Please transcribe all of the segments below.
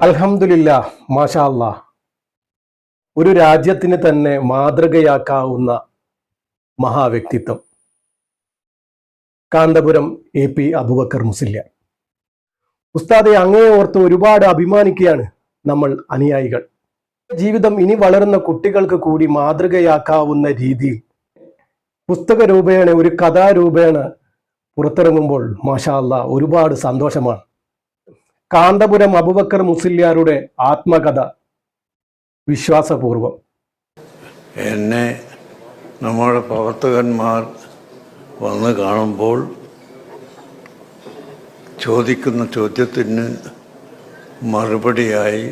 আলহামদুলিল্লাহ মাশাআল্লাহ ഒരു രാജ്യത്തിന് തന്നെ മാതൃകയാക്കാവുന്ന മഹാവ്യക്തിത്വം. കാന്തപുരം എ പി അബുബക്കർ മുസില്യ ഉസ്താദെ അങ്ങേ ഓർത്ത് ഒരുപാട് അഭിമാനിക്കുകയാണ് നമ്മൾ അനുയായികൾ. ജീവിതം ഇനി വളരുന്ന കുട്ടികൾക്ക് കൂടി മാതൃകയാക്കാവുന്ന രീതിയിൽ പുസ്തക രൂപേണ ഒരു കഥാരൂപേണ പുറത്തിറങ്ങുമ്പോൾ മാഷാല്ല ഒരുപാട് സന്തോഷമാണ്. കാന്തപുരം അബുബക്കർ മുസില്യാരുടെ ആത്മകഥ. വിശ്വാസപൂർവം. എന്നെ നമ്മുടെ പ്രവർത്തകന്മാർ വന്ന് കാണുമ്പോൾ ചോദിക്കുന്ന ചോദ്യത്തിന് മറുപടിയായി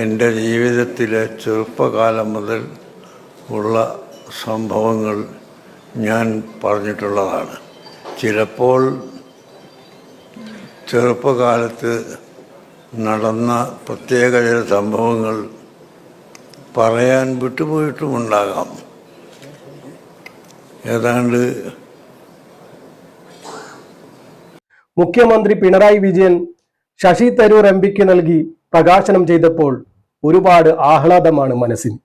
എന്റെ ജീവിതത്തിലെ ചെറുപ്പകാലം മുതൽ ഉള്ള സംഭവങ്ങൾ ഞാൻ പറഞ്ഞിട്ടുള്ളതാണ്. ചിലപ്പോൾ ചെറുപ്പകാലത്ത് നടന്ന പ്രത്യേക ചില സംഭവങ്ങൾ പറയാൻ വിട്ടുപോയിട്ടുമുണ്ടാകാം. ഏതാണ്ട് മുഖ്യമന്ത്രി പിണറായി വിജയൻ ശശി തരൂർ എം പിക്ക് നൽകി പ്രകാശനം ചെയ്തപ്പോൾ ഒരുപാട് ആഹ്ലാദമാണ് മനസ്സിന്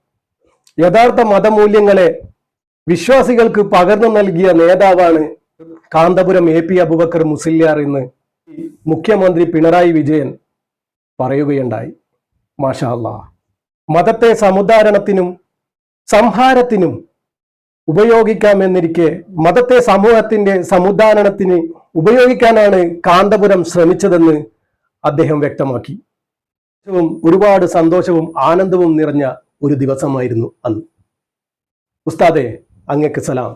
യഥാർത്ഥ മതമൂല്യങ്ങളെ വിശ്വാസികൾക്ക് പകർന്നു നൽകിയ നേതാവാണ് കാന്തപുരം എ പി അബുബക്കർ മുസ്ലിയാർ എന്ന് മുഖ്യമന്ത്രി പിണറായി വിജയൻ പറയുകയുണ്ടായി. മാഷാ അല്ലാ മതത്തെ സമുദ്ധാരണത്തിനും സംഹാരത്തിനും ഉപയോഗിക്കാമെന്നിരിക്കെ മതത്തെ സമൂഹത്തിന്റെ സമുദ്ധാരണത്തിന് ഉപയോഗിക്കാനാണ് കാന്തപുരം ശ്രമിച്ചതെന്ന് അദ്ദേഹം വ്യക്തമാക്കി. ഒരുപാട് സന്തോഷവും ആനന്ദവും നിറഞ്ഞ ഒരു ദിവസമായിരുന്നു അന്ന്. ഉസ്താദെ അങ്ങക്ക് സലാം.